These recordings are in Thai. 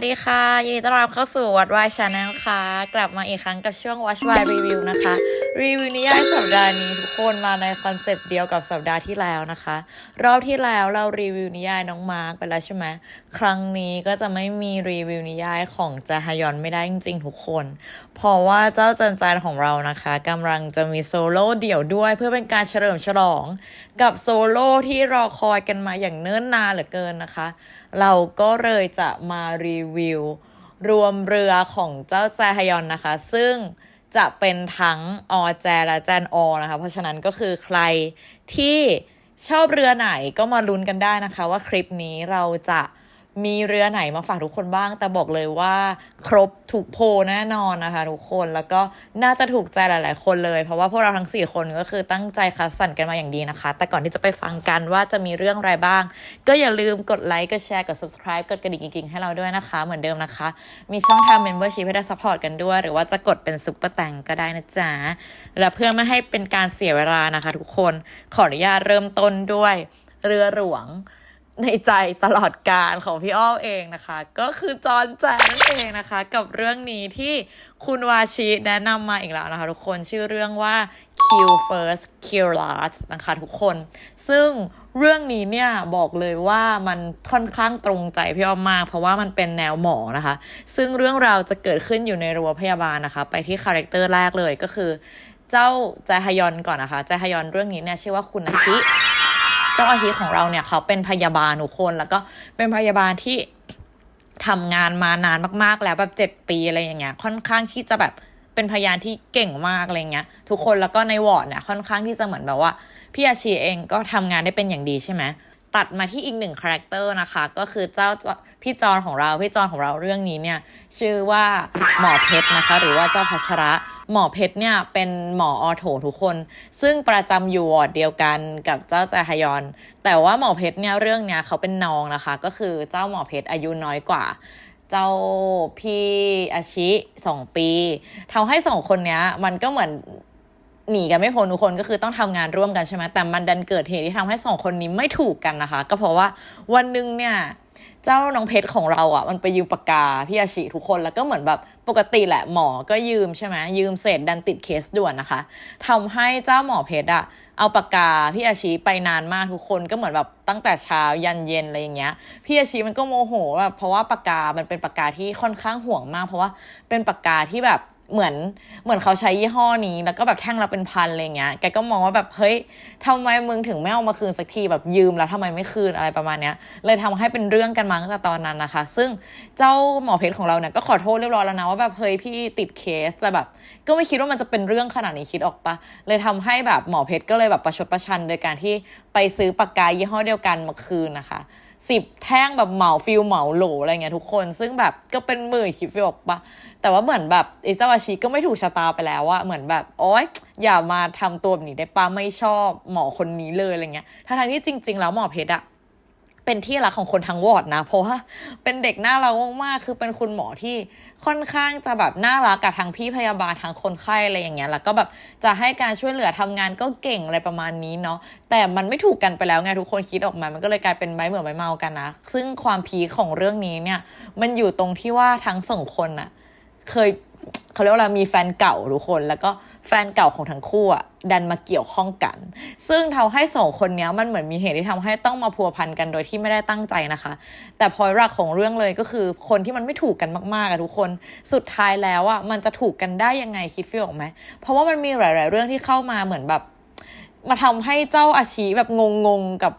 วัสดีค่ะ ยินดีต้อนรับเข้าสู่วัดวายชาแนลค่ะ กลับมาอีกครั้งกับช่วง Watch Why Review นะคะ รีวิวนิยายสัปดาห์นี้ทุกคนมาในคอนเซปต์เดียวกับสัปดาห์ที่แล้วนะคะ รอบที่แล้วเรารีวิวนิยายน้องมาร์กไปแล้วใช่ไหมครั้งนี้ก็จะไม่มีรีวิวนิยายของจาฮยอนไม่ได้จริงๆทุกคน เพราะว่าเจ้าจันจานของเรานะคะกำลังจะมีโซโล่เดี่ยวด้วย เพื่อเป็นการเฉลิมฉลอง กับโซโล่ที่รอคอยกันมาอย่างเนิ่นนานเหลือเกินนะคะเราก็เลยจะมารีวิว รวมเรือของเจ้าแจฮยอนนะคะ ซึ่งจะเป็นทั้งออแจและแจนออนะคะ เพราะฉะนั้นก็คือใครที่ชอบเรือไหนก็มาลุ้นกันได้นะคะ ว่าคลิปนี้เราจะ มีเรือไหนมาฝากทุกคนบ้าง แต่บอกเลยว่า ครบถูกโพลแน่นอนนะคะทุกคนแล้วก็น่าจะถูกใจหลาย ๆ คนเลย เพราะว่าพวกเราทั้ง 4 คนก็คือตั้งใจคัดสรรกันมาอย่างดีนะคะ แต่ก่อนที่จะไปฟังกันว่าจะมีเรื่องอะไรบ้าง ก็อย่าลืมกดไลค์กดแชร์กด subscribe กดกระดิ่งกิ๊งๆให้เราด้วยนะคะ เหมือนเดิมนะคะ มีช่องทาง membership ให้ได้ support กันด้วย หรือว่าจะกดเป็นซุปเปอร์แตงก็ได้นะจ๊ะและเพื่อไม่ให้เป็นการเสียเวลานะคะ ทุกคนขออนุญาตเริ่มต้นด้วย เรือหลวง ในใจตลอดการของพี่อ้อมเองนะคะ ก็คือจอห์นแจนั่นเองนะคะ กับเรื่องนี้ที่คุณวาชิแนะนำมาอีกแล้วนะคะ ทุกคนชื่อเรื่องว่า Kill First Kill Last นะคะทุกคน ซึ่งเรื่องนี้เนี่ยบอกเลยว่ามันค่อนข้างตรงใจพี่อ้อมมาก เพราะว่ามันเป็นแนวหมอนะคะ ซึ่งเรื่องราวจะเกิดขึ้นอยู่ในรั้วพยาบาลนะคะ ไปที่คาแรคเตอร์แรกเลยก็คือ เจ้าแจฮยอนก่อนนะคะแจฮยอนเรื่องนี้เนี่ยชื่อว่าคุณอาชิ เจ้าอาชีพของเราเนี่ยเขาเป็นพยาบาลทุกคนแล้วก็เป็นพยาบาลที่ทำงานมานานมากๆแล้วแบบเจ็ดปีอะไรอย่างเงี้ยค่อนข้างที่จะแบบเป็นพยานที่เก่งมากอะไรเงี้ยทุกคนแล้วก็ในวอร์ดเนี่ยค่อนข้างที่จะเหมือนแบบว่าพี่อาชีเองก็ทำงานได้เป็นอย่างดีใช่ไหมตัดมาที่อีกหนึ่งคาแรคเตอร์นะคะ ก็คือเจ้าพี่จอนของเราพี่จอนของเราเรื่องนี้เนี่ยชื่อว่าหมอเพชรนะคะ หรือว่าเจ้าพัชระ หมอเพชรเนี่ยเป็นหมอออโถทุกคน ซึ่งประจำอยู่วอร์ดเดียวกันกับเจ้าจาฮยอน แต่ว่าหมอเพชรเนี่ยเรื่องเนี้ยเขาเป็นน้องนะคะ ก็คือเจ้าหมอเพชรอายุน้อยกว่าเจ้าพี่อาชิสองปีทำให้สองคนเนี้ย มันก็เหมือนหนีกันไม่พ้นทุกคนก็คือต้องทำงานร่วมกันใช่ไหมแต่มันดันเกิดเหตุที่ทำให้สองคนนี้ไม่ถูกกันนะคะ ก็เพราะว่าวันหนึ่งเนี่ย เจ้าน้องเพชรของเราอะ มันไปยืมปากกาพี่อาชิทุกคนแล้วก็เหมือนแบบปกติแหละหมอก็ยืมใช่ไหมยืมเสร็จดันติดเคสด่วนนะคะทำให้เจ้าหมอเพชรอะเอาปากกาพี่อาชีไปนานมากทุกคนก็เหมือนแบบตั้งแต่เช้ายันเย็นอะไรอย่างเงี้ยพี่อาชีมันก็โมโหแบบเพราะว่าปากกา มันเป็นปากกาที่ค่อนข้างห่วงมาก เพราะว่าเป็นปากกาที่แบบ เหมือนเหมือนเขาใช้ยี่ห้อนี้ แล้วก็แบบแท่งละเป็นพันอะไรเงี้ยแกก็มองว่าแบบเฮ้ยทำไมมึงถึงไม่เอามาคืนสักทีแบบยืมแล้วทำไมไม่คืนอะไรประมาณเนี้ย เลยทำให้เป็นเรื่องกันมาตั้งแต่ตอนนั้นนะคะ ซึ่งเจ้าหมอเพชรของเราเนี่ยก็ขอโทษเรียบร้อยแล้วนะว่าแบบเฮ้ยพี่ติดเคสแต่แบบ ก็ไม่คิดว่ามันจะเป็นเรื่องขนาดนี้คิดออกปะเลยทำให้แบบหมอเพชรก็เลยแบบประชดประชันโดยการที่ไปซื้อปากกายี่ห้อเดียวกันมาคืนนะคะ สิบแท่งแบบเหมาฟิลเหมาโหลอะไรเงี้ยทุกคน ซึ่งแบบก็เป็นหมื่นคิดฟิลออกปะแต่ว่าเหมือนแบบไอ้เจ้าอาชีก็ไม่ถูกชะตาไปแล้วอะเหมือนแบบโอ๊ยอย่ามาทำตัวแบบนี้ได้ปะไม่ชอบหมอคนนี้เลยอะไรเงี้ยทั้งที่จริง ๆ แล้วหมอเพชรอะ เป็นที่รักของคนทั้งวอร์ดนะ เพราะว่าเป็นเด็กน่ารักมากๆคือเป็นคุณหมอที่ค่อนข้างจะแบบน่ารักกับทั้งพี่พยาบาลทั้งคนไข้อะไรอย่างเงี้ยแล้วก็แบบจะให้การช่วยเหลือทำงานก็เก่งอะไรประมาณนี้เนาะแต่มันไม่ถูกกันไปแล้วไงทุกคนคิดออกมา มันก็เลยกลายเป็นไม้เหมือนไม้เมากันนะซึ่งความพีของเรื่องนี้เนี่ยมันอยู่ตรงที่ว่าทั้งสองคนอะเคยเขาเรียกว่ามีแฟนเก่าทุกคนแล้วก็ แฟนเก่าของทั้งคู่อะดันมาเกี่ยวข้องกัน ซึ่งทำให้สองคนนี้มันเหมือนมีเหตุที่ทำให้ต้องมาพัวพันกันโดยที่ไม่ได้ตั้งใจนะคะ แต่พอยหลักของเรื่องเลยก็คือคนที่มันไม่ถูกกันมากๆอะทุกคน สุดท้ายแล้วอะมันจะถูกกันได้ยังไงคิดฟีลออกไหม เพราะว่ามันมีหลาย ๆ เรื่องที่เข้ามาเหมือนแบบ มาทำให้เจ้าอาชีแบบงงๆกับ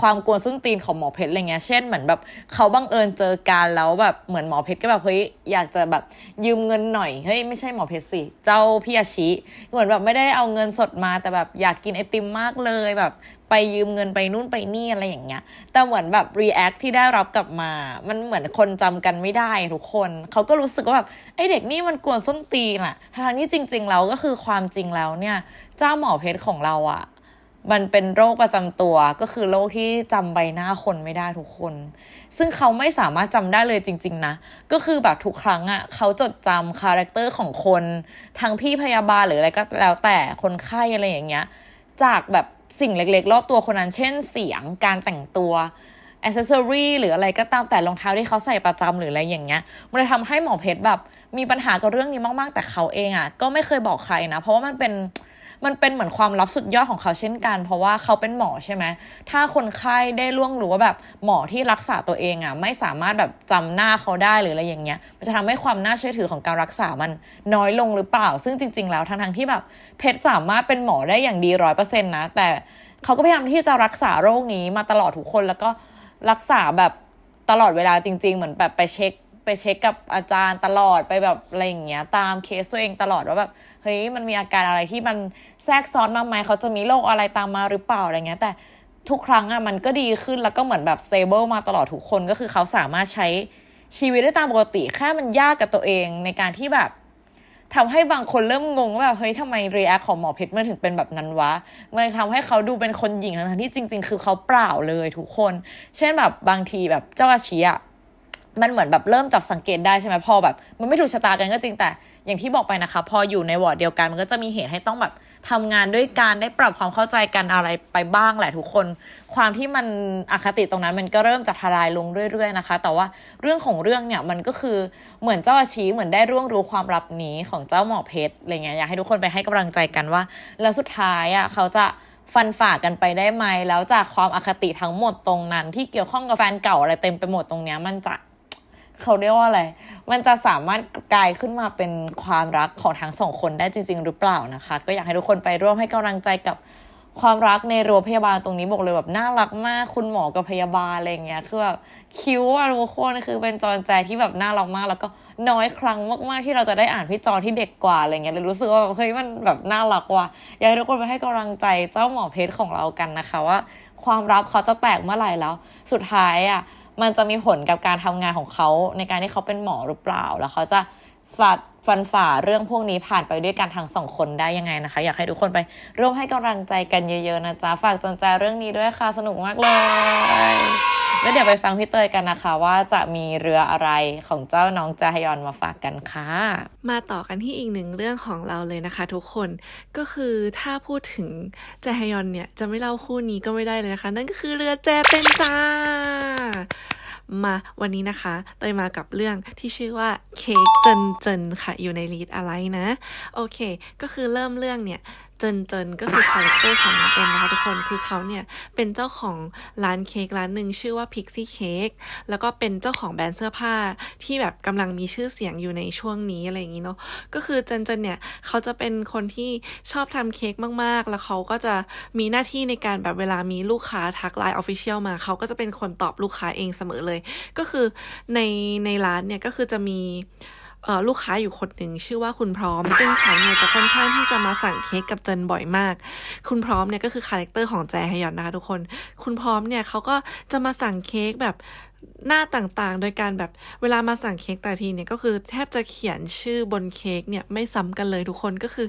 ความกวนส้นตีนของหมอเพชรอะไรเงี้ย เช่นเหมือนแบบเขาบังเอิญเจอกันแล้วแบบเหมือนหมอเพชรก็แบบเฮ้ยอยากจะแบบยืมเงินหน่อย เฮ้ยไม่ใช่หมอเพชรสิ เจ้าพี่อาชีเหมือนแบบไม่ได้เอาเงินสดมาแต่แบบอยากกินไอติมมากเลยแบบไปยืมเงินไปนู่นไปนี่อะไรอย่างเงี้ย แต่เหมือนแบบ react ที่ได้รับกลับมา มันเหมือนคนจำกันไม่ได้ทุกคน เขาก็รู้สึกว่าแบบไอเด็กนี่มันกวนส้นตีนอะทางที่จริงๆแล้วก็คือความจริงแล้วเนี่ย เจ้าหมอเพชรของเราอะ มันเป็นโรคประจำตัวก็คือโรคที่จำใบหน้าคนไม่ได้ทุกคน ซึ่งเขาไม่สามารถจำได้เลยจริง ๆ นะ ก็คือแบบทุกครั้งอะ่ะเขาจดจำคาแรคเตอร์ของคนทั้งพี่พยาบาลหรืออะไรก็แล้วแต่คนไข้อะไรอย่างเงี้ย จากแบบสิ่งเล็กๆ รอบตัวคนนั้น เช่นเสียงการแต่งตัวอ c เซอรี่หรืออะไรก็ตามแต่รองเท้าที่เขาใส่ประจำหรืออะไรอย่างเงี้ย มันเลยทำให้หมอเพชรแบบ มีปัญหากับเรื่องนี้มาก ๆ แต่เขาเองอะ่ะ ก็ไม่เคยบอกใครนะ เพราะว่ามันเป็น มันเป็นเหมือนความลับสุดยอดของเขาเช่นกัน เพราะว่าเขาเป็นหมอใช่ไหมถ้าคนไข้ได้ล่วงรู้ว่าแบบหมอที่รักษาตัวเองอะ่ะไม่สามารถแบบจำหน้าเขาได้หรืออะไรอย่างเงี้ยมันจะทำให้ความน่าเชื่อถือของการรักษามันน้อยลงหรือเปล่า ซึ่งจริง ๆ แล้วทั้งๆที่แบบเพชรสามารถเป็นหมอได้อย่างดีร้อยเปอร์เซ็นต์นะแต่เขาก็พยายามที่จะรักษาโรคนี้มาตลอดทุกคนแล้วก็รักษาแบบตลอดเวลาจริง ๆ เหมือนแบบไปเช็ค ไปเช็คกับอาจารย์ตลอดไปแบบอะไรอย่างเงี้ยตามเคสตัวเองตลอดว่าแบบเฮ้ยมันมีอาการอะไรที่มันแทรกซ้อนมาไหมเขาจะมีโรคอะไรตามมาหรือเปล่าอะไรเงี้ย แต่ทุกครั้งอะมันก็ดีขึ้นแล้วก็เหมือนแบบสเตเบิลมาตลอดทุกคนก็คือเขาสามารถใช้ชีวิตได้ตามปกติแค่มันยากกับตัวเองในการที่แบบทำให้บางคนเริ่มงงว่าแบบเฮ้ยทำไมรีแอคของหมอเพชรมันถึงเป็นแบบนั้นวะ มันทำให้เขาดูเป็นคนหญิงทั้งที่จริง ๆ คือเขาเปล่าเลยทุกคน เช่นแบบบางทีแบบเจ้าอาชีอะ มันเหมือนแบบเริ่มจับสังเกตได้ใช่ไหมพอแบบ มันไม่ถูกชะตากันก็จริงแต่อย่างที่บอกไปนะคะ พออยู่ในวอร์ดเดียวกันมันก็จะมีเหตุให้ต้องแบบทำงานด้วยการได้ปรับความเข้าใจกันอะไรไปบ้างแหละทุกคน ความที่มันอคติตรงนั้นมันก็เริ่มจะทลายลงเรื่อย ๆนะคะ แต่ว่าเรื่องของเรื่องเนี่ยมันก็คือเหมือนเจ้าอาชีเหมือนได้ร่วงรู้ความลับนี้ของเจ้าหมอเพชรอะไรเงี้ยอยากให้ทุกคนไปให้กำลังใจกันว่า แล้วสุดท้ายอะเขาจะฟันฝ่ากันไปได้ไหมแล้วจากความอคติทั้งหมดตรงนั้น ที่เกี่ยวข้องกับแฟนเก่าอะไรเต็มไปหมดตรงเนี้ยมันจะ เขาเรียกว่าอะไร มันจะสามารถกลายขึ้นมาเป็นความรักของทั้งสองคนได้จริง ๆ หรือเปล่านะคะ ก็อยากให้ทุกคนไปร่วมให้กำลังใจกับความรักในโรงพยาบาลตรงนี้บอกเลยแบบน่ารักมากคุณหมอกับพยาบาลอะไรเงี้ยคือแบบคิ้วอะทุกคนคือเป็นจอใจที่แบบน่ารักมาก แล้วก็น้อยครั้งมากๆที่เราจะได้อ่านพี่จอที่เด็กกว่าอะไรเงี้ยเลยรู้สึกว่าเฮ้ยมันแบบน่ารักว่ะอยากให้ทุกคนไปให้กำลังใจเจ้าหมอเพชรของเรากันนะคะว่า ความรักเขาจะแตกเมื่อไหร่แล้ว สุดท้ายอะ มันจะมีผลกับการทำงานของเขาในการที่เขาเป็นหมอหรือเปล่า แล้วเขาจะฟัดฟันฝ่าเรื่องพวกนี้ผ่านไปด้วยกันทั้งสองคนได้ยังไงนะคะ อยากให้ทุกคนไปร่วมให้กำลังใจกันเยอะๆนะจ๊ะฝากจนใจเรื่องนี้ด้วยค่ะสนุกมากเลยแล้วเดี๋ยวไปฟังพี่เตยกันนะคะ ว่าจะมีเรืออะไรของเจ้าน้องจาฮยอนมาฝากกันค่ะมาต่อกันที่อีกหนึ่งเรื่องของเราเลยนะคะ ทุกคนก็คือถ้าพูดถึงแจฮยอนเนี่ยจะไม่เล่าคู่นี้ก็ไม่ได้เลยนะคะ นั่นก็คือเรือแจเต้นจ้า มาวันนี้นะคะเตยมากับเรื่องที่ชื่อว่าเค้กเจนเจนค่ะอยู่ในลีดอะไรนะ โอเค ก็คือเริ่มเรื่องเนี่ย เจนเจนก็คือคาแรคเตอร์ของน้องเอ็นนะคะทุกคนคือเขาเนี่ยเป็นเจ้าของร้านเค้กร้านหนึ่งชื่อว่า Pixie Cake แล้วก็เป็นเจ้าของแบรนด์เสื้อผ้าที่แบบกำลังมีชื่อเสียงอยู่ในช่วงนี้อะไรอย่างนี้เนาะก็คือเจนเจนเนี่ยเขาจะเป็นคนที่ชอบทำเค้กมากๆ แล้วเขาก็จะมีหน้าที่ในการแบบเวลามีลูกค้าทักไลน์ออฟฟิเชียลมาเขาก็จะเป็นคนตอบลูกค้าเองเสมอเลย ก็คือในในร้านเนี่ยก็คือจะมี ลูกค้าอยู่คนหนึ่งชื่อว่าคุณพร้อม ซึ่งเขาเนี่ยจะค่อนข้างที่จะมาสั่งเค้กกับเจนบ่อยมาก คุณพร้อมเนี่ยก็คือคาแรคเตอร์ของแจฮยอนนะคะทุกคน คุณพร้อมเนี่ยเขาก็จะมาสั่งเค้กแบบ หน้าต่างๆ โดยการแบบเวลามาสั่งเค้กแต่ทีเนี่ยก็คือแทบจะเขียนชื่อบนเค้กเนี่ยไม่ซ้ำกันเลยทุกคนก็คือ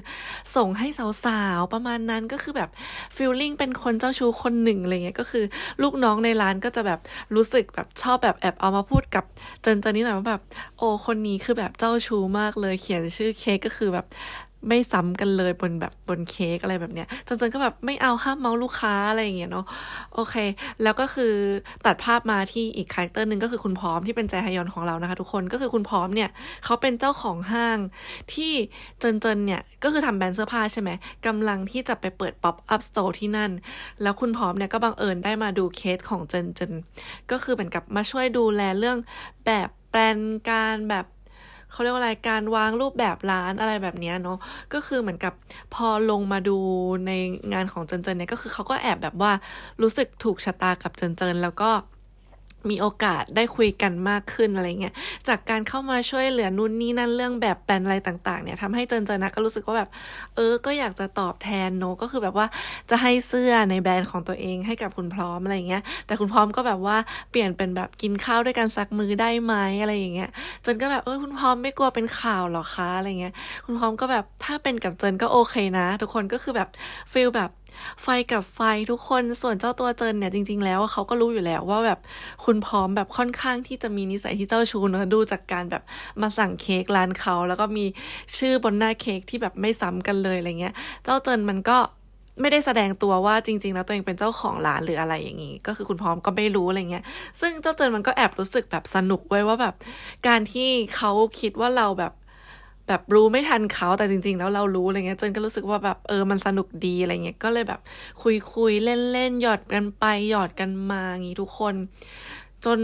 ส่งให้สาวๆ ประมาณนั้นก็คือแบบฟีลลิ่งเป็นคนเจ้าชู้คนหนึ่งอะไรเงี้ยก็คือลูกน้องในร้านก็จะแบบรู้สึกแบบชอบแบบแอบเอามาพูดกับเจนเจนนี่หน่อยว่าแบบโอ้คนนี้คือแบบเจ้าชู้มากเลยเขียนชื่อเค้กก็คือแบบ ไม่ซ้ำกันเลยบนแบบบนเค้กอะไรแบบเนี้ยจนจนก็แบบไม่เอาห้ามเมาลูกค้าอะไรอย่างเงี้ยเนาะโอเค แล้วก็คือตัดภาพมาที่อีกคาแรคเตอร์หนึ่งก็คือคุณพร้อมที่เป็นใจฮยอนของเรานะคะทุกคนก็คือคุณพร้อมเนี่ยเขาเป็นเจ้าของห้างที่เจนจนเนี่ยก็คือทำแบรนด์เสื้อผ้าใช่ไหมกำลังที่จะไปเปิดป๊อปอัพสโตร์ที่นั่น แล้วคุณพร้อมเนี่ยก็บังเอิญได้มาดูเคสของเจนจนก็คือเหมือนกับมาช่วยดูแลเรื่องแบบแปลนการแบบ เขาเรียกว่าอะไรการวางรูปแบบร้านอะไรแบบนี้เนาะก็คือเหมือนกับพอลงมาดูในงานของเจนเจนเนี่ยก็คือเขาก็แอบแบบว่ารู้สึกถูกชะตากับเจนเจนแล้วก็ มีโอกาสได้คุยกันมากขึ้นอะไรเงี้ย จากการเข้ามาช่วยเหลือนู่นนี่นั่นเรื่องแบบแปลนอะไรต่างๆเนี่ยทำให้เจนเจนนะก็รู้สึกว่าแบบ เออ ก็อยากจะตอบแทนเนก็คือแบบว่าจะให้เสื้อในแบรนด์ของตัวเองให้กับคุณพร้อมอะไรเงี้ย แต่คุณพร้อมก็แบบว่าเปลี่ยนเป็นแบบกินข้าวด้วยกันสักมือได้ไหมอะไรอย่างเงี้ย เจนก็แบบเออคุณพร้อมไม่กลัวเป็นข่าวหรอคะอะไรเงี้ย คุณพร้อมก็แบบถ้าเป็นกับเจนก็โอเคนะ ทุกคนก็คือแบบฟีลแบบ ไฟกับไฟทุกคนส่วนเจ้าตัวเจินเนี่ยจริง ๆ แล้วเขาก็รู้อยู่แล้วว่าแบบคุณพร้อมแบบค่อนข้างที่จะมีนิสัยที่เจ้าชู้เนะดูจากการแบบมาสั่งเค้กร้านเขาแล้วก็มีชื่อบนหน้าเค้กที่แบบไม่ซ้ำกันเลยอะไรเงี้ย เจ้าเจินมันก็ไม่ได้แสดงตัวว่าจริง ๆ แล้วตัวเองเป็นเจ้าของร้านหรืออะไรอย่างนี้ ก็คือคุณพร้อมก็ไม่รู้อะไรเงี้ย ซึ่งเจ้าเจินมันก็แอบรู้สึกแบบสนุกไว้ว่าแบบ การที่เขาคิดว่าเราแบบ แบบรู้ไม่ทันเขาแต่จริง ๆ แล้วเรารู้อะไรเงี้ยจนก็รู้สึกว่าแบบเออมันสนุกดีอะไรเงี้ยก็เลยแบบคุยคุยเล่นเล่นหยอดกันไปหยอดกันมาอย่างงี้ทุกคน จน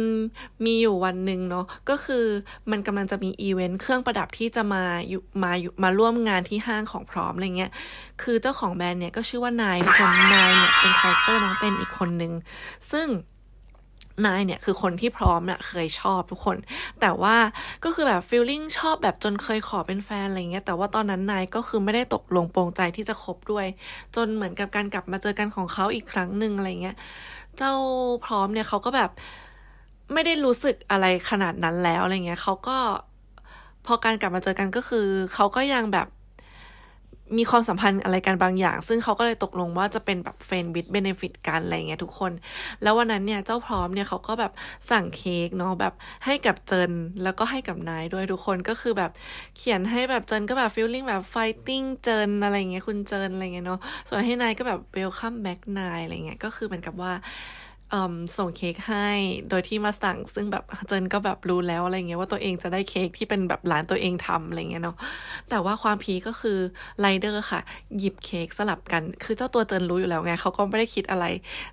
มีอยู่วันหนึ่งเนาะก็คือมันกำลังจะมีอีเวนต์เครื่องประดับที่จะมาอยู่มาอยู่มาร่วมงานที่ห้างของพร้อมอะไรเงี้ยคือเจ้าของแบรนด์เนี่ยก็ชื่อว่านายทุกคนนายเนี่ยเป็นคาแรคเตอร์น้องเต้นอีกคนนึงซึ่ง นายเนี่ยคือคนที่พร้อมเนี่ยเคยชอบทุกคน แต่ว่าก็คือแบบฟีลลิ่งชอบแบบจนเคยขอเป็นแฟนอะไรเงี้ยแต่ว่าตอนนั้นนายก็คือไม่ได้ตกลงโปรงใจที่จะคบด้วย จนเหมือนกับการกลับมาเจอกันของเขาอีกครั้งหนึ่งอะไรเงี้ยเจ้าพร้อมเนี่ยเขาก็แบบไม่ได้รู้สึกอะไรขนาดนั้นแล้วอะไรเงี้ยเขาก็พอการกลับมาเจอกันก็คือเขาก็ยังแบบ มีความสัมพันธ์อะไรกันบางอย่าง ซึ่งเขาก็เลยตกลงว่าจะเป็นแบบเฟนบิ t เบเนฟิตกันอะไรเงี้ยทุกคน แล้ววันนั้นเนี่ยเจ้าพร้อมเนี่ยเขาก็แบบสั่งเค้กเนาะแบบให้กับเจินแล้วก็ให้กับนายด้วยทุกคนก็คือแบบเขียนให้แบบเจินก็แบบฟีลลิ่งแบบไฟติ้งเจินอะไรเงี้ยคุณเจินอะไรเงี้ยเนาะส่วนให้นายก็แบบเวลคัมแบ็กนายอะไรเงี้ยก็คือเหมือนกับว่า ส่งเค้กให้โดยที่มาสั่ง ซึ่งแบบเจนก็แบบรู้แล้วอะไรเงี้ยว่าตัวเองจะได้เค้กที่เป็นแบบร้านตัวเองทำอะไรเงี้ยเนาะแต่ว่าความพีก็คือไรเดอร์ค่ะ หยิบเค้กสลับกัน คือเจ้าตัวเจนรู้อยู่แล้วไงเขาก็ไม่ได้คิดอะไร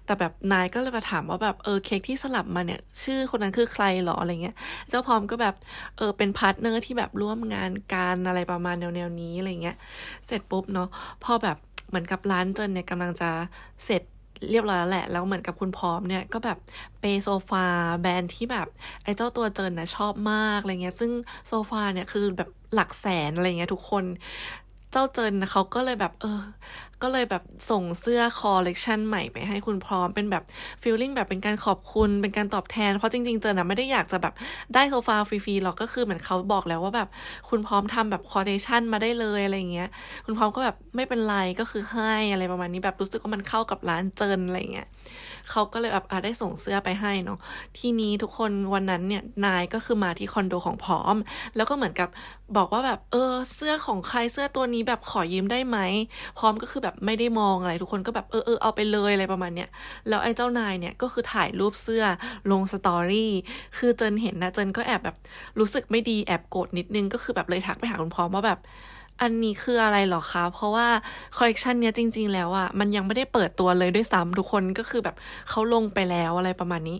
แต่แบบนายก็เลยมาถามว่าแบบเออเค้กที่สลับมาเนี่ย ชื่อคนนั้นคือใครหรออะไรเงี้ย เจ้าพร้อมก็แบบเออเป็นพาร์ทเนอร์ที่แบบร่วมงานกันอะไรประมาณแนวๆนี้อะไรเงี้ย เสร็จปุ๊บเนาะพอแบบเหมือนกับร้านเจนเนี่ยกำลังจะเสร็จ เรียบร้อยแล้วแหละ แล้วเหมือนกับคุณพร้อมเนี่ยก็แบบเปโซฟาแบรนด์ที่แบบไอ้เจ้าตัวเจินนะชอบมากอะไรเงี้ย ซึ่งโซฟาเนี่ยคือแบบหลักแสนอะไรเงี้ยทุกคน เจ้าเจินเขาก็เลยแบบเออ ก็เลยแบบส่งเสื้อคอลเลกชันใหม่ไปให้คุณพร้อมเป็นแบบฟีลลิ่งแบบเป็นการขอบคุณเป็นการตอบแทน เพราะจริงๆเจนนะไม่ได้อยากจะแบบได้โซฟาฟรีๆหรอกก็คือเหมือนเขาบอกแล้วว่าแบบคุณพร้อมทำแบบคอเ t ชันมาได้เลยอะไรเงี้ย คุณพร้อมก็แบบไม่เป็นไรก็คือให้อะไรประมาณนี้แบบรู้สึกว่ามันเข้ากับร้านเจินอะไรเงี้ยเขาก็เลยแบบอะได้ส่งเสื้อไปให้เนาะทีนี้ทุกคนวันนั้นเนี่ยนายก็คือมาที่คอนโดของพร้อม แล้วก็เหมือนกับบอกว่าแบบเออเสื้อของใครเสื้อตัวนี้แบบขอยืมได้ไหมพร้อมก็คือแบบไม่ได้มองอะไรทุกคนก็แบบเออเออเอาไปเลยอะไรประมาณเนี้ยแล้วไอ้เจ้านายเนี่ยก็คือถ่ายรูปเสื้อลงสตอรี่คือเจนเห็นนะเจนก็แอบแบบรู้สึกไม่ดีแอบโกรธนิดนึงก็คือแบบเลยทักไปหาคุณพร้อมว่าแบบอันนี้คืออะไรหรอคะ เพราะว่าคอลเลกชันเนี้ยจริง ๆ แล้วอะ่ะมันยังไม่ได้เปิดตัวเลยด้วยซ้ำทุกคนก็คือแบบเขาลงไปแล้วอะไรประมาณนี้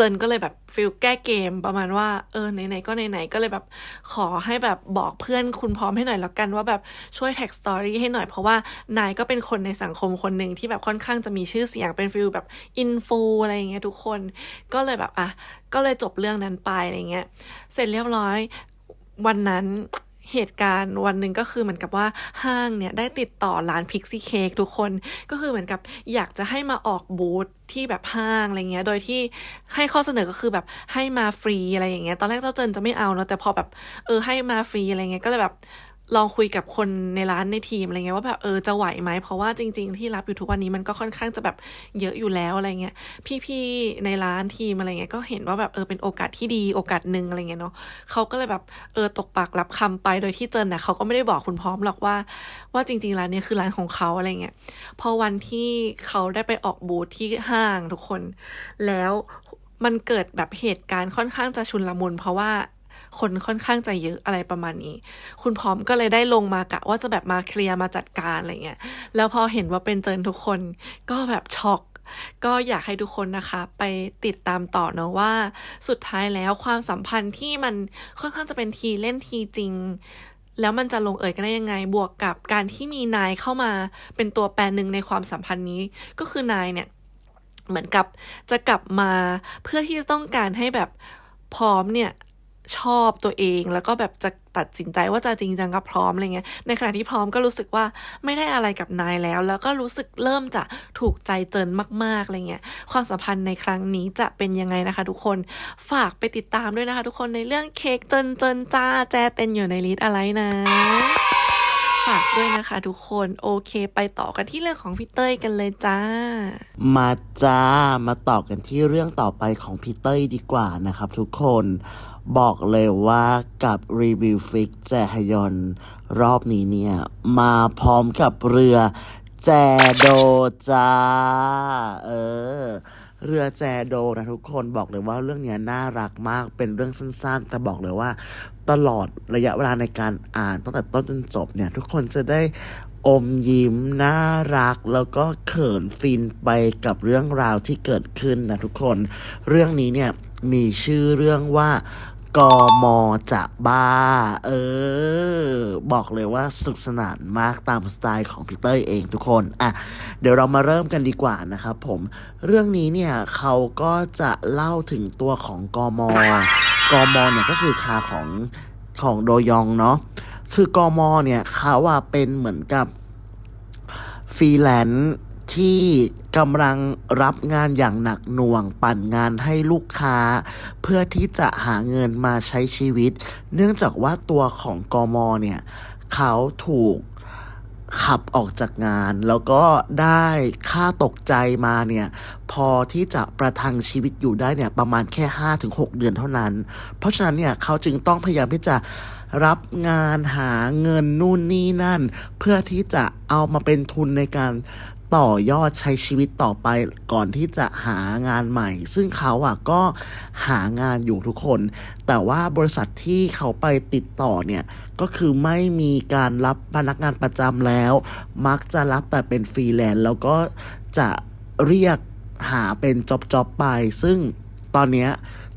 จนก็เลยแบบฟิลแก้เกมประมาณว่าเออไหนๆก็ไหนๆก็เลยแบบขอให้แบบบอกเพื่อนคุณพร้อมให้หน่อยแล้วกันว่าแบบช่วยแท็กสตอรี่ให้หน่อยเพราะว่านายก็เป็นคนในสังคมคนหนึ่งที่แบบค่อนข้างจะมีชื่อเสียงเป็นฟิลแบบอินฟูอะไรอย่างเงี้ยทุกคนก็เลยแบบอะก็เลยจบเรื่องนั้นไปอะไรเงี้ยเสร็จเรียบร้อยวันนั้น เหตุการณ์วันหนึ่งก็คือเหมือนกับว่าห้างเนี่ยได้ติดต่อร้านพิกซี่เค้กทุกคนก็คือเหมือนกับอยากจะให้มาออกบูธที่แบบห้างอะไรเงี้ย โดยที่ให้ข้อเสนอก็คือแบบให้มาฟรีอะไรอย่างเงี้ย ตอนแรกเจ้าเจินจะไม่เอาเนาะแต่พอแบบเออให้มาฟรีอะไรเงี้ยก็เลยแบบ ลองคุยกับคนในร้านในทีมอะไรเงี้ยว่าแบบเออจะไหวไหมเพราะว่าจริง ๆ ที่รับอยู่ทุกวันนี้มันก็ค่อนข้างจะแบบเยอะอยู่แล้วอะไรเงี้ยพี่ๆในร้านทีมอะไรเงี้ยก็เห็นว่าแบบเออเป็นโอกาสที่ดีโอกาสหนึ่งอะไรเงี้ยเนาะเขาก็เลยแบบเออตกปากรับคำไปโดยที่เจนนะเขาก็ไม่ได้บอกคุณพร้อมหรอกว่า ว่าจริง ๆ ร้านนี้คือร้านของเขาอะไรเงี้ยพอวันที่เขาได้ไปออกบูธที่ห้างทุกคน แล้วมันเกิดแบบเหตุการณ์ค่อนข้างจะชุนละมุนเพราะว่า คนค่อนข้างจะเยอะอะไรประมาณนี้ คุณพร้อมก็เลยได้ลงมากะว่าจะแบบมาเคลียร์มาจัดการอะไรเงี้ยแล้วพอเห็นว่าเป็นเจินทุกคนก็แบบช็อกก็อยากให้ทุกคนนะคะไปติดตามต่อเนอะว่า สุดท้ายแล้วความสัมพันธ์ที่มันค่อนข้างจะเป็นทีเล่นทีจริง แล้วมันจะลงเอยกันได้ยังไง บวกกับการที่มีนายเข้ามาเป็นตัวแปรหนึ่งในความสัมพันธ์นี้ ก็คือนายเนี่ย เหมือนกับจะกลับมาเพื่อที่จะต้องการให้แบบพร้อมเนี่ย ชอบตัวเอง แล้วก็แบบจะตัดสินใจว่าจะจริงจังกับพร้อมอะไรเงี้ย ในขณะที่พร้อมก็รู้สึกว่าไม่ได้อะไรกับนายแล้ว แล้วก็รู้สึกเริ่มจะถูกใจเจินมากๆอะไรเงี้ย ความสัมพันธ์ในครั้งนี้จะเป็นยังไงนะคะ ทุกคน ฝากไปติดตามด้วยนะคะ ทุกคนในเรื่องเค้กเจินเจินจ้าแจเต็นอยู่ในลิสอะไรนะ ฝากด้วยนะคะทุกคนโอเค ไปต่อกันที่เรื่องของพี่เต้ยกันเลยจ้า มาจ้ามาต่อกันที่เรื่องต่อไปของพี่เต้ยดีกว่านะครับทุกคนบอกเลยว่ากับรีวิวฟิกแจฮยอนรอบนี้เนี่ย มาพร้อมกับเรือแจโดจ้า เออ เรือแจโดนะทุกคนบอกเลยว่าเรื่องนี้น่ารักมากเป็นเรื่องสั้นๆ แต่บอกเลยว่า ตลอดระยะเวลาในการอ่านตั้งแต่ต้นจนจบเนี่ยทุกคนจะได้อมยิ้มน่ารักแล้วก็เขินฟินไปกับเรื่องราวที่เกิดขึ้นนะทุกคน เรื่องนี้เนี่ยมีชื่อเรื่องว่า กมจะบ้า เออ บอกเลยว่าสนุกสนานมากตามสไตล์ของพีเตอร์เองทุกคน อะ เดี๋ยวเรามาเริ่มกันดีกว่านะครับผม เรื่องนี้เนี่ยเขาก็จะเล่าถึงตัวของกม กมเนี่ยก็คือคาของของโดยองเนาะ คือกมเนี่ยเขาว่าเป็นเหมือนกับฟรีแลนซ์ ที่กำลังรับงานอย่างหนักหน่วงปั่นงานให้ลูกค้า เพื่อที่จะหาเงินมาใช้ชีวิต เนื่องจากว่าตัวของกมเนี่ยเขาถูกขับออกจากงาน แล้วก็ได้ค่าตกใจมาเนี่ยพอที่จะประทังชีวิตอยู่ได้เนี่ยประมาณแค่ 5-6 เดือนเท่านั้น เพราะฉะนั้นเนี่ยเขาจึงต้องพยายามที่จะรับงานหาเงินนู่นนี่นั่น เพื่อที่จะเอามาเป็นทุนในการ ต่อยอดใช้ชีวิตต่อไปก่อนที่จะหางานใหม่ ซึ่งเขาอะก็หางานอยู่ทุกคน แต่ว่าบริษัทที่เขาไปติดต่อเนี่ยก็คือไม่มีการรับพนักงานประจำแล้ว มักจะรับแต่เป็นฟรีแลนซ์แล้วก็จะเรียกหาเป็นจ็อบๆไป ซึ่งตอนเนี้ย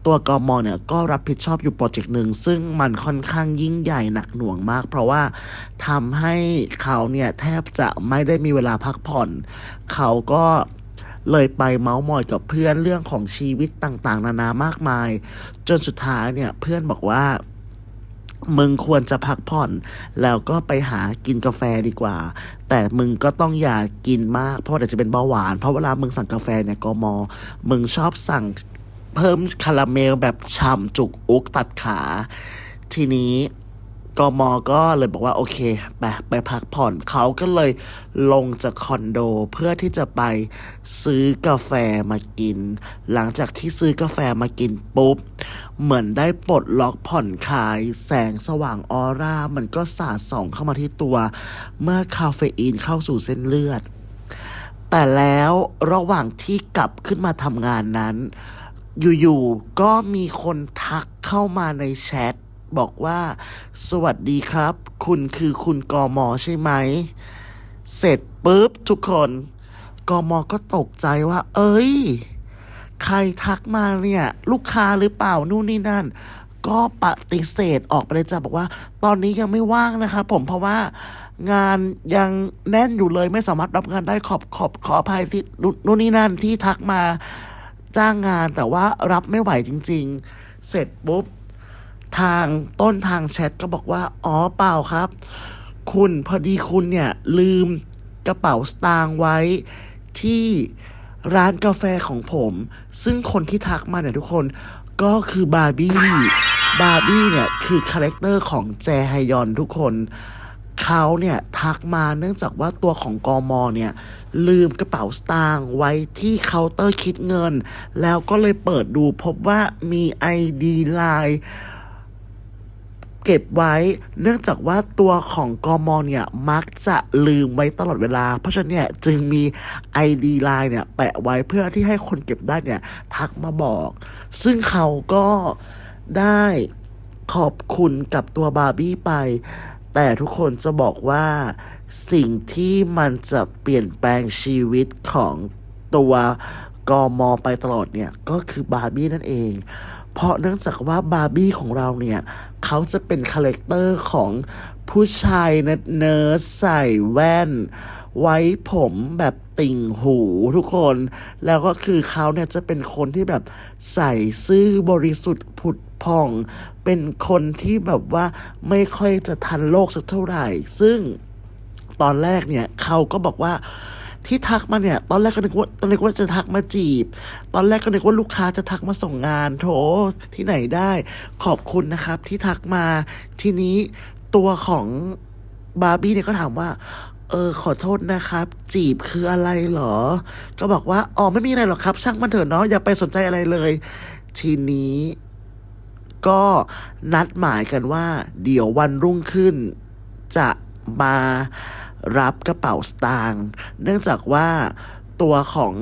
ตัวกมเนี่ยก็รับผิดชอบอยู่โปรเจกต์หนึ่ง ซึ่งมันค่อนข้างยิ่งใหญ่หนักหน่วงมาก เพราะว่าทำให้เขาเนี่ยแทบจะไม่ได้มีเวลาพักผ่อน เขาก็เลยไปเมาส์มอยกับเพื่อนเรื่องของชีวิตต่างๆ นานามากมาย จนสุดท้ายเนี่ยเพื่อนบอกว่ามึงควรจะพักผ่อน แล้วก็ไปหากินกาแฟดีกว่า แต่มึงก็ต้องอย่ากินมากเพราะเดี๋ยวจะเป็นเบาหวาน เพราะเวลามึงสั่งกาแฟเนี่ยกมมึงชอบสั่ง เพิ่มคาราเมลแบบฉ่ำจุกอุกตัดขา ทีนี้กมก็เลยบอกว่าโอเคไปไปพักผ่อนเขาก็เลยลงจากคอนโดเพื่อที่จะไปซื้อกาแฟมากิน หลังจากที่ซื้อกาแฟมากินปุ๊บ เหมือนได้ปลดล็อกผ่อนคลาย แสงสว่างออร่า มันก็สาดส่องเข้ามาที่ตัว เมื่อคาเฟอีนเข้าสู่เส้นเลือด แต่แล้วระหว่างที่กลับขึ้นมาทำงานนั้น อยู่ๆ ก็มีคนทักเข้ามาในแชท บอกว่า สวัสดีครับ คุณคือคุณกอมอใช่ไหม เสร็จปุ๊บทุกคนกอมอก็ตกใจว่า เอ้ย ใครทักมาเนี่ย ลูกค้าหรือเปล่านู่นนี่นั่น ก็ปฏิเสธออกไปเลยจ้ะบอกว่า ตอนนี้ยังไม่ว่างนะครับผมเพราะว่างานยังแน่นอยู่เลยไม่สามารถรับงานได้ขอบขอบขออภัยที่นู่นนี่นั่นที่ทักมา จ้างงานแต่ว่ารับไม่ไหวจริง ๆ เสร็จปุ๊บ ทางต้นทางแชทก็บอกว่า อ๋อเปล่าครับ คุณพอดีคุณเนี่ย ลืมกระเป๋าสตางค์ไว้ที่ร้านกาแฟของผม ซึ่งคนที่ทักมาเนี่ยทุกคนก็คือบาร์บี้ บาร์บี้เนี่ย คือคาแรคเตอร์ของแจฮยอนทุกคน เขาเนี่ยทักมาเนื่องจากว่าตัวของกอมอเนี่ยลืมกระเป๋าสตางค์ไว้ที่เคาน์เตอร์คิดเงิน แล้วก็เลยเปิดดูพบว่ามี ID ไลน์เก็บไว้เนื่องจากว่าตัวของกอมอเนี่ยมักจะลืมไว้ตลอดเวลา เพราะฉะนั้นเนี่ยจึงมี ID ไลน์เนี่ยแปะไว้เพื่อที่ให้คนเก็บได้เนี่ยทักมาบอก ซึ่งเขาก็ได้ขอบคุณกับตัวบาร์บี้ไป แต่ทุกคนจะบอกว่าสิ่งที่มันจะเปลี่ยนแปลงชีวิตของตัวกอมอไปตลอดเนี่ย ก็คือบาร์บี้นั่นเอง เพราะเนื่องจากว่าบาร์บี้ของเราเนี่ย เขาจะเป็นคาแรคเตอร์ของผู้ชายเนิร์ดๆใส่แว่น ไว้ผมแบบติ่งหูทุกคน แล้วก็คือเขาเนี่ยจะเป็นคนที่แบบใส่ซื่อบริสุทธิ์ผุด ผ่อง เป็นคนที่แบบว่าไม่ค่อยจะทันโลกสักเท่าไหร่ ซึ่งตอนแรกเนี่ยเขาก็บอกว่าที่ทักมาเนี่ย ตอนแรกก็นึกว่าตอนแรกว่าจะทักมาจีบ ตอนแรกก็นึกว่าลูกค้าจะทักมาส่งงานโถที่ไหนได้ ขอบคุณนะครับ ที่ทักมาทีนี้ตัวของบาร์บี้เนี่ยก็ถามว่า เออขอโทษนะครับ จีบคืออะไรเหรอ ก็บอกว่าอ๋อไม่มีอะไรหรอกครับ ช่างมันเถอะเนาะอย่าไปสนใจอะไรเลย ทีนี้ ก็นัดหมายกันว่า เดี๋ยววันรุ่งขึ้น จะมารับกระเป๋าสตางค์เนื่องจากว่าตัวของ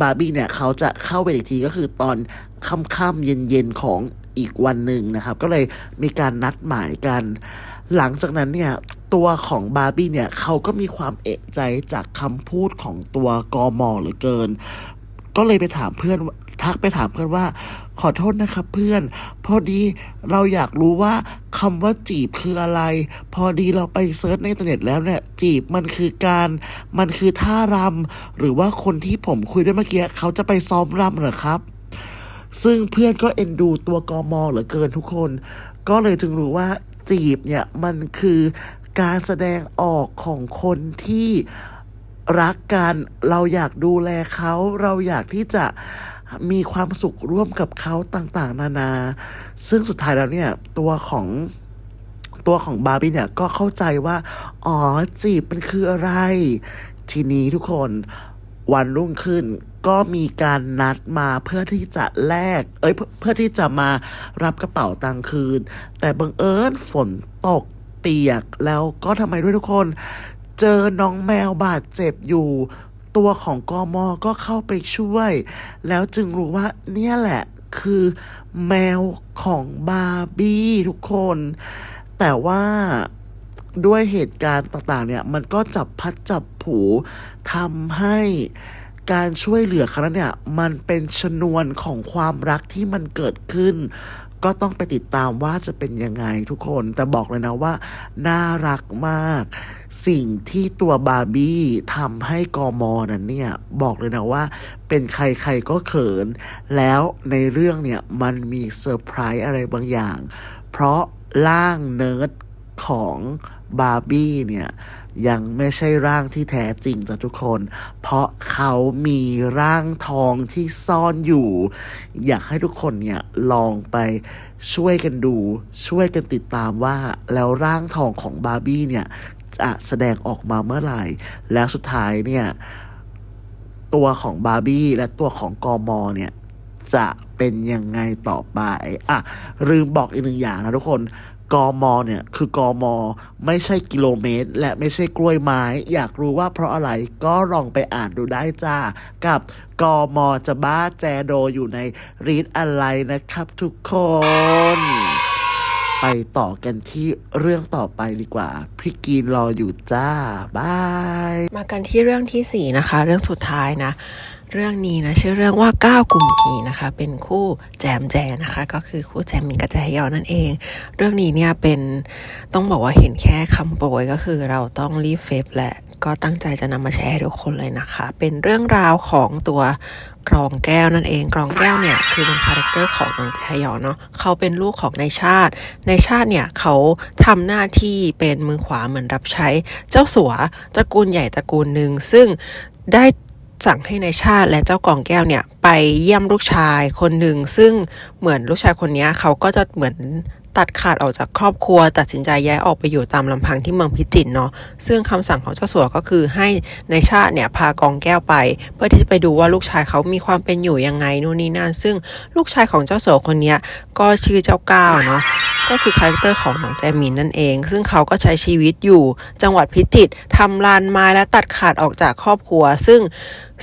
บาร์บี้เนี่ยเขาจะเข้าไปอีกทีก็คือตอนค่ำๆเย็นๆของอีกวันหนึ่งนะครับ ก็เลยมีการนัดหมายกัน หลังจากนั้นเนี่ยตัวของบาร์บี้เนี่ยเขาก็มีความเอะใจจากคำพูดของตัวกอมอเหลือเกิน ก็เลยไปถามเพื่อนทักไปถามเพื่อนว่า ขอโทษนะครับเพื่อน พอดีเราอยากรู้ว่าคำว่าจีบคืออะไร พอดีเราไปเซิร์ชในอินเทอร์เน็ตแล้วเนี่ยจีบมันคือการ มันคือท่ารำหรือว่าคนที่ผมคุยด้วยเมื่อกี้เขาจะไปซ้อมรำเหรอครับ ซึ่งเพื่อนก็เอ็นดูตัวกอมอเหลือเกินทุกคน ก็เลยจึงรู้ว่าจีบเนี่ยมันคือการแสดงออกของคนที่รักกัน เราอยากดูแลเขา เราอยากที่จะ มีความสุขร่วมกับเขาต่างๆ นานา ซึ่งสุดท้ายแล้วเนี่ย ตัวของตัวของบาร์บี้เนี่ย ก็เข้าใจว่า อ๋อ จีบมันคืออะไร ทีนี้ทุกคนวันรุ่งขึ้นก็มีการนัดมาเพื่อที่จะแลก เอ้ย เพื่อที่จะมารับกระเป๋าตังค์คืน แต่บังเอิญฝนตกเปียกแล้วก็ทำไมด้วยทุกคน เจอน้องแมวบาดเจ็บอยู่ ตัวของกอมอก็เข้าไปช่วย แล้วจึงรู้ว่าเนี่ยแหละคือแมวของบาร์บี้ทุกคน แต่ว่าด้วยเหตุการณ์ต่างๆเนี่ย มันก็จับพัดจับผูทำให้ การช่วยเหลือครั้งนั้นเนี่ยมันเป็นชนวนของความรักที่มันเกิดขึ้น ก็ต้องไปติดตามว่าจะเป็นยังไงทุกคนแต่บอกเลยนะว่า น่ารักมาก สิ่งที่ตัวบาร์บี้ทำให้กอมอนั้นเนี่ย บอกเลยนะว่า เป็นใครๆก็เขิน แล้วในเรื่องเนี่ยมันมีเซอร์ไพรส์อะไรบางอย่าง เพราะร่างเนิร์ด ของบาร์บี้เนี่ยยังไม่ใช่ร่างที่แท้จริงจ้ะทุกคน เพราะเขามีร่างทองที่ซ่อนอยู่ อยากให้ทุกคนเนี่ยลองไปช่วยกันดู ช่วยกันติดตามว่าแล้วร่างทองของบาร์บี้เนี่ยจะแสดงออกมาเมื่อไหร่ แล้วสุดท้ายเนี่ยตัวของบาร์บี้และตัวของกอมอเนี่ยจะเป็นยังไงต่อไป อะลืมบอกอีกหนึ่งอย่างนะทุกคน กมเนี่ยคือกมไม่ใช่กิโลเมตร และไม่ใช่กล้วยไม้ อยากรู้ว่าเพราะอะไรก็ลองไปอ่านดูได้จ้า กับกมจะบ้าแจโดอยู่ในรีดอะไรนะครับทุกคน ไปต่อกันที่เรื่องต่อไปดีกว่า พี่กีนรออยู่จ้าบาย มากันที่เรื่องที่4นะคะ เรื่องสุดท้ายนะ เรื่องนี้นะชื่อเรื่องว่าก้ากลุ่มผีนะคะ เป็นคู่แจมแจนะคะ ก็คือคู่แจมมินกับแจฮยอนนั่นเอง เรื่องนี้เนี่ยเป็นต้องบอกว่าเห็นแค่คำโปรยก็คือเราต้องรีบเฟฟและก็ตั้งใจจะนำมาแชร์ให้ทุกคนเลยนะคะ เป็นเรื่องราวของตัวกรองแก้วนั่นเอง กรองแก้วเนี่ยคือเป็นคาแรคเตอร์ของน้องแจฮยอนเนาะเขาเป็นลูกของนายชาติในชาติเนี่ยเขาทำหน้าที่เป็นมือขวาเหมือนรับใช้เจ้าสัวตระกูลใหญ่ตระกูลหนึ่งซึ่งได้ สั่งให้ในายชาติและเจ้ากองแก้วเนี่ยไปเยี่ยมลูกชายคนหนึ่ง ซึ่งเหมือนลูกชายคนนี้เขาก็จะเหมือนตัดขาดออกจากครอบครัว ตัดสินใจย้ายออกไปอยู่ตามลำพังที่เมืองพิจิตรเนาะซึ่งคำสั่งของเจ้าสัวก็คือให้ในายชาติเนี่ยพากองแก้วไป เพื่อที่จะไปดูว่าลูกชายเขามีความเป็นอยู่ยังไงนู่นนี่นั่นซึ่งลูกชายของเจ้าสัวคนนี้ก็ชื่อเจ้าก้าวเนาะก็คือคาแรคเตอร์ของหนองแจมินนั่นเอง ซึ่งเขาก็ใช้ชีวิตอยู่จังหวัดพิจิตรทำลานไม้และตัดขาดออกจากครอบครัว ซึ่ง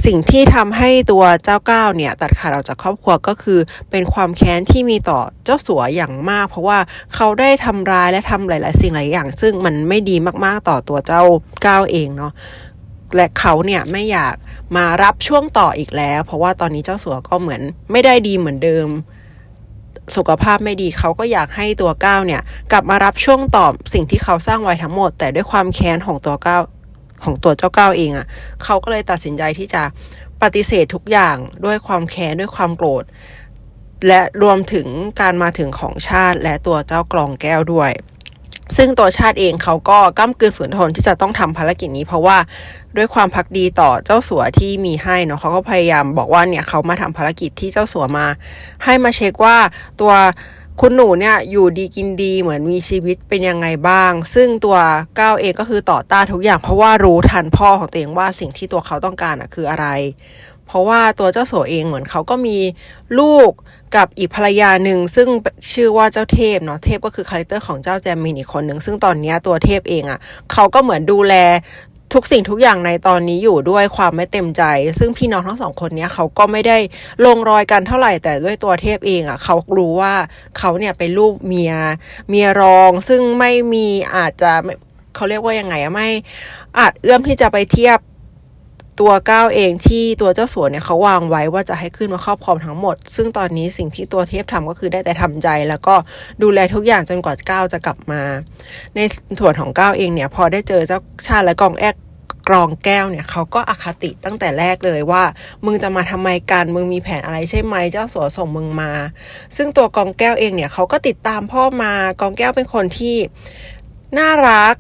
สิ่งที่ทำให้ตัวเจ้าก้าวเนี่ยตัดขาดออกจากครอบครัวก็คือ เป็นความแค้นที่มีต่อเจ้าสัวอย่างมาก เพราะว่าเขาได้ทำร้ายและทำหลาย ๆ สิ่งหลายอย่าง ซึ่งมันไม่ดีมากๆต่อตัวเจ้าก้าวเองเนาะและเขาเนี่ยไม่อยากมารับช่วงต่ออีกแล้ว เพราะว่าตอนนี้เจ้าสัวก็เหมือนไม่ได้ดีเหมือนเดิม สุขภาพไม่ดีเขาก็อยากให้ตัวก้าวเนี่ย กลับมารับช่วงต่อสิ่งที่เขาสร้างไว้ทั้งหมด แต่ด้วยความแค้นของตัวก้าว ของตัวเจ้าก้าวเองอะ่ะเขาก็เลยตัดสินใจที่จะปฏิเสธทุกอย่างด้วยความแค้นด้วยความโกรธ และรวมถึงการมาถึงของชาติและตัวเจ้ากรองแก้วด้วย ซึ่งตัวชาติเองเขาก็ก้ามกืนฝืนทนที่จะต้องทำภารกิจนี้ เพราะว่าด้วยความพักดีต่อเจ้าสัวที่มีให้เนาะเขาก็พยายามบอกว่าเนี่ยเขามาทำภารกิจที่เจ้าสัวมา ให้มาเช็คว่าตัว คุณหนูเนี่ยอยู่ดีกินดีเหมือนมีชีวิตเป็นยังไงบ้าง ซึ่งตัวก้าวเองก็คือต่อต้านทุกอย่าง เพราะว่ารู้ทันพ่อของตัวเองว่าสิ่งที่ตัวเขาต้องการอะคืออะไร เพราะว่าตัวเจ้าโสเองเหมือนเขาก็มีลูกกับอีกภรรยาหนึ่งซึ่งชื่อว่าเจ้าเทพเนาะเทพก็คือคาแรคเตอร์ของเจ้าแจมมินอีกคนหนึ่งซึ่งตอนนี้ตัวเทพเองอะ่ะเขาก็เหมือนดูแล ทุกสิ่งทุกอย่างในตอนนี้อยู่ด้วยความไม่เต็มใจ ซึ่งพี่น้องทั้งสองคนเนี้ยเขาก็ไม่ได้ลงรอยกันเท่าไหร่แต่ด้วยตัวเทพเองอะ่ะเขารู้ว่าเขาเนี่ยเป็นลูกเมียเมียรอง ซึ่งไม่มีอาจจะไม่เขาเรียกว่ายังไงอะไม่อาจเอื้อมที่จะไปเทียบ ตัวก้าวเองที่ตัวเจ้าสัวเนี่ยเขาวางไว้ว่าจะให้ขึ้นมาครอบครองทั้งหมด ซึ่งตอนนี้สิ่งที่ตัวเทพทำก็คือได้แต่ทำใจ แล้วก็ดูแลทุกอย่างจนกว่าก้าวจะกลับมา ในส่วนของก้าวเองเนี่ยพอได้เจอเจ้าชาติและกองแอกกรองแก้วเนี่ยเขาก็อคติตั้งแต่แรกเลยว่า มึงจะมาทำไมกัน มึงมีแผนอะไรใช่ไหมเจ้าสัวส่งมึงมา ซึ่งตัวกองแก้วเองเนี่ยเขาก็ติดตามพ่อมากองแก้วเป็นคนที่น่ารัก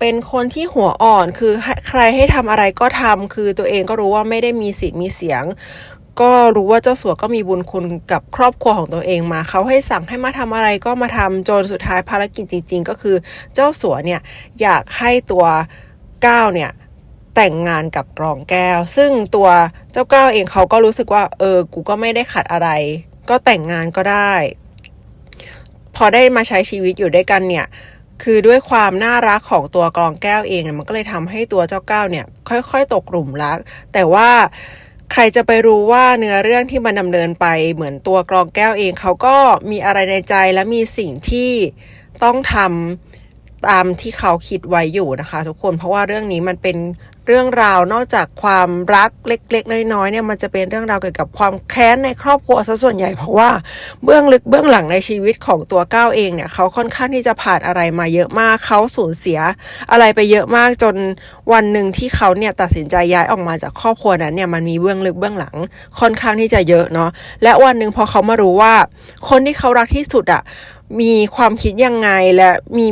เป็นคนที่หัวอ่อนคือใครให้ทำอะไรก็ทำคือตัวเองก็รู้ว่าไม่ได้มีสิทธิ์มีเสียง ก็รู้ว่าเจ้าสัวก็มีบุญคุณกับครอบครัวของตัวเองมา เขาให้สั่งให้มาทำอะไรก็มาทำจนสุดท้ายภารกิจจริง ๆ ก็คือเจ้าสัวเนี่ยอยากให้ตัวก้าวเนี่ยแต่งงานกับกรองแก้ว ซึ่งตัวเจ้าก้าวเองเขาก็รู้สึกว่า เออ กูก็ไม่ได้ขัดอะไร ก็แต่งงานก็ได้ พอได้มาใช้ชีวิตอยู่ด้วยกันเนี่ย คือด้วยความน่ารักของตัวกรองแก้วเองเนี่ยมันก็เลยทำให้ตัวเจ้าก้าวเนี่ย ค่อย ๆ ตกหลุมรัก แต่ว่าใครจะไปรู้ว่าเนื้อเรื่องที่มันดำเนินไปเหมือนตัวกรองแก้วเองเขาก็มีอะไรในใจและมีสิ่งที่ต้องทำตามที่เขาคิดไว้อยู่นะคะ ทุกคนเพราะว่าเรื่องนี้มันเป็น เรื่องราวนอกจากความรักเล็ก ๆ น้อยๆเนี่ยมันจะเป็นเรื่องราวเกี่ยวกับความแค้นในครอบครัวซะส่วนใหญ่เพราะว่าเบื้องลึกเบื้องหลังในชีวิตของตัวก้าวเองเนี่ยเขาค่อนข้างที่จะผ่านอะไรมาเยอะมากเขาสูญเสียอะไรไปเยอะมากจนวันหนึ่งที่เขาเนี่ยตัดสินใจย้ายออกมาจากครอบครัวนั้นเนี่ยมันมีเบื้องลึกเบื้องหลังค่อนข้างที่จะเยอะเนาะและวันหนึ่งพอเขามารู้ว่า คนที่เขารักที่สุดอะมีความคิดยังไงและมี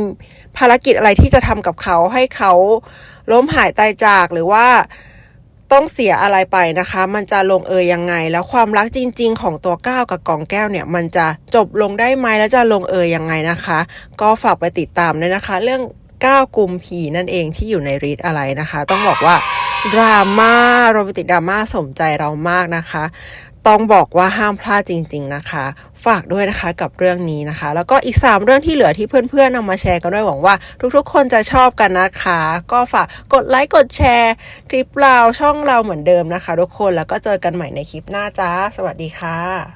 ภารกิจอะไรที่จะทำกับเขาให้เขา ล้มหายตายจากหรือว่าต้องเสียอะไรไปนะคะ มันจะลงเอยยังไง แล้วความรักจริง ๆ ของตัวก้าวกับกองแก้วเนี่ย มันจะจบลงได้ไหมแล้วจะลงเอยยังไงนะคะ ก็ฝากไปติดตามด้วยนะคะ เรื่องก้าวกุมผีนั่นเองที่อยู่ในรีดอะไรนะคะ ต้องบอกว่าดราม่าโรแมนติกดราม่าสมใจเรามากนะคะ ต้องบอกว่าห้ามพลาดจริง ๆนะคะ ฝากด้วยนะคะกับเรื่องนี้นะคะ แล้วก็อีก 3 เรื่องที่เหลือที่เพื่อนๆนำมาแชร์กันด้วยหวังว่า ทุกๆ คนจะชอบกันนะคะ ก็ฝากกดไลค์กดแชร์คลิปเราช่องเราเหมือนเดิมนะคะ ทุกคนแล้วก็เจอกันใหม่ในคลิปหน้าจ้า สวัสดีค่ะ